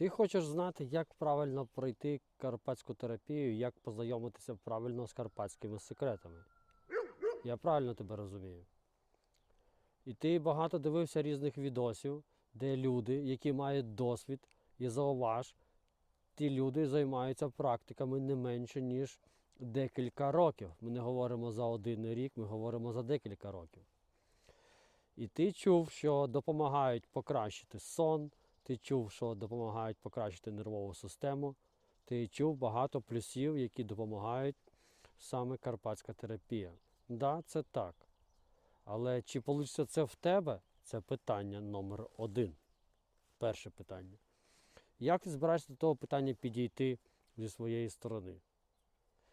Ти хочеш знати, як правильно пройти карпатську терапію, як познайомитися правильно з карпатськими секретами. Я правильно тебе розумію. І ти багато дивився різних відосів, де люди, які мають досвід, і зауваж, ті люди займаються практиками не менше, ніж декілька років. Ми не говоримо за один рік, ми говоримо за декілька років. І ти чув, що допомагають покращити сон, ти чув, що допомагають покращити нервову систему, ти чув багато плюсів, які допомагають саме карпатська терапія. Да, це так. Але чи вийде це в тебе? Це питання номер один. Перше питання. Як ти збираєшся до того питання підійти зі своєї сторони?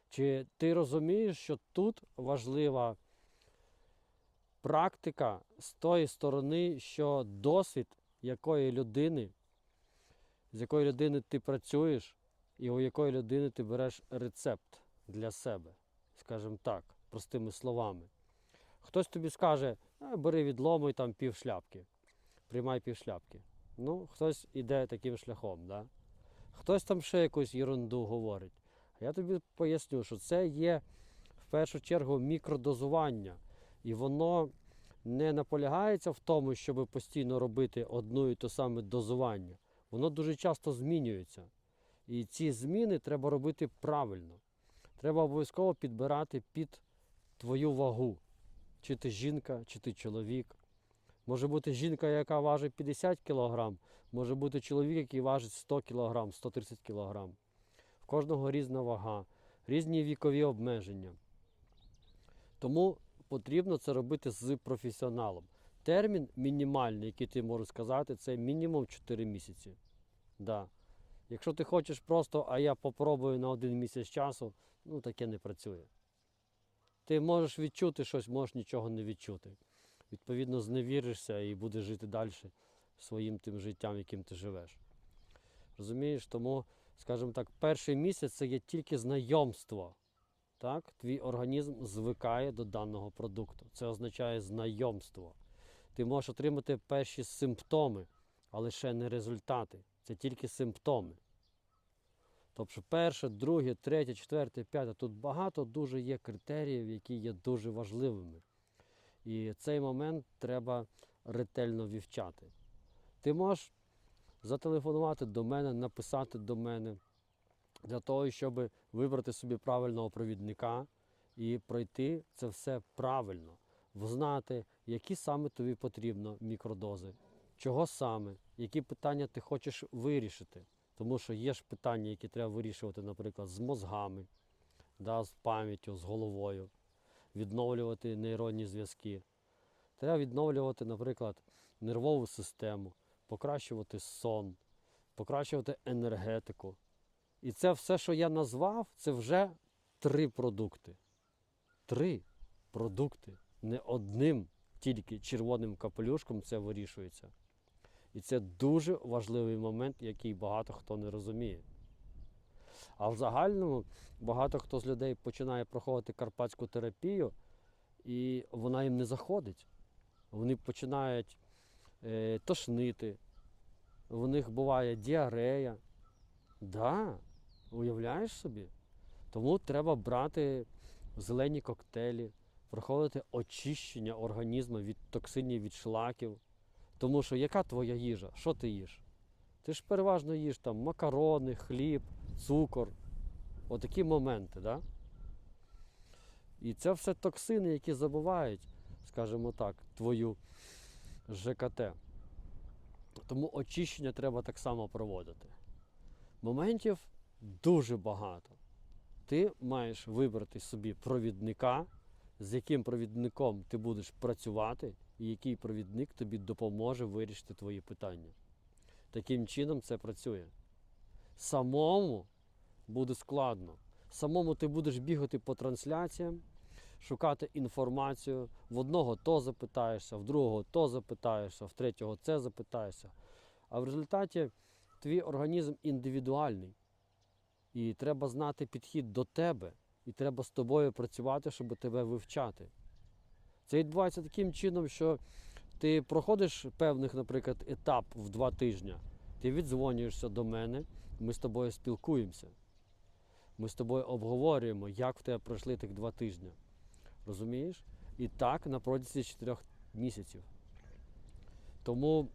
Чи ти розумієш, що тут важлива практика з тої сторони, що досвід якої людини, з якої людини ти працюєш, і у якої людини ти береш рецепт для себе, скажімо так, простими словами. Хтось тобі скаже, «А, бери відломуй там пів шляпки, приймай пів шляпки. Ну, хтось іде таким шляхом, да? хтось там ще якусь ерунду говорить. А я тобі поясню, що це є в першу чергу мікродозування, і воно не наполягається в тому, щоб постійно робити одну і те саме дозування. Воно дуже часто змінюється. І ці зміни треба робити правильно. Треба обов'язково підбирати під твою вагу. Чи ти жінка, чи ти чоловік. Може бути жінка, яка важить 50 кг, може бути чоловік, який важить 100 кг, 130 кг. В кожного різна вага, різні вікові обмеження. Тому потрібно це робити з професіоналом. Термін мінімальний, який ти можеш сказати, це мінімум 4 місяці. Да. Якщо ти хочеш просто, а я попробую на один місяць часу, ну таке не працює. Ти можеш відчути щось, можеш нічого не відчути. Відповідно, зневіришся і будеш жити далі своїм тим життям, яким ти живеш. Розумієш? Тому, скажімо так, перший місяць це є тільки знайомство. Так? Твій організм звикає до даного продукту. Це означає знайомство. Ти можеш отримати перші симптоми, але ще не результати. Це тільки симптоми. Тобто перше, друге, третє, четверте, п'яте. Тут багато дуже є критеріїв, які є дуже важливими. І цей момент треба ретельно вивчати. Ти можеш зателефонувати до мене, написати до мене для того, щоб вибрати собі правильного провідника і пройти це все правильно, взнати, які саме тобі потрібно мікродози, чого саме, які питання ти хочеш вирішити. Тому що є ж питання, які треба вирішувати, наприклад, з мозгами, да, з пам'яттю, з головою, відновлювати нейронні зв'язки. Треба відновлювати, наприклад, нервову систему, покращувати сон, покращувати енергетику. І це все, що я назвав, це вже три продукти. Три продукти. Не одним тільки червоним капелюшком це вирішується. І це дуже важливий момент, який багато хто не розуміє. А в загальному багато хто з людей починає проходити карпатську терапію, і вона їм не заходить. Вони починають е, тошнити, в них буває діарея. Да, уявляєш собі? Тому треба брати зелені коктейлі, проходити очищення організму від токсинів, від шлаків. Тому що яка твоя їжа? Що ти їш? Ти ж переважно їш там макарони, хліб, цукор. Отакі моменти, да? І це все токсини, які забувають, скажімо так, твою ЖКТ. Тому очищення треба так само проводити. Моментів дуже багато. Ти маєш вибрати собі провідника, з яким провідником ти будеш працювати, і який провідник тобі допоможе вирішити твої питання. Таким чином це працює. Самому буде складно. Самому ти будеш бігати по трансляціям, шукати інформацію. В одного то запитаєшся, в другого то запитаєшся, в третього це запитаєшся. А в результаті твій організм індивідуальний. І треба знати підхід до тебе, і треба з тобою працювати, щоб тебе вивчати. Це відбувається таким чином, що ти проходиш певних, наприклад, етап в два тижні, Ти віддзвонюєшся до мене, ми з тобою спілкуємося. Ми з тобою обговорюємо, як в тебе пройшли тих два тижні. Розумієш? І так на протязі чотирьох місяців. Тому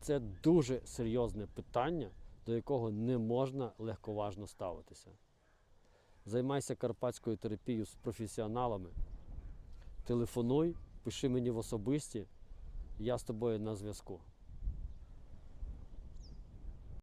це дуже серйозне питання, до якого не можна легковажно ставитися. Займайся карпатською терапією з професіоналами. Телефонуй, пиши мені в особисті, я з тобою на зв'язку.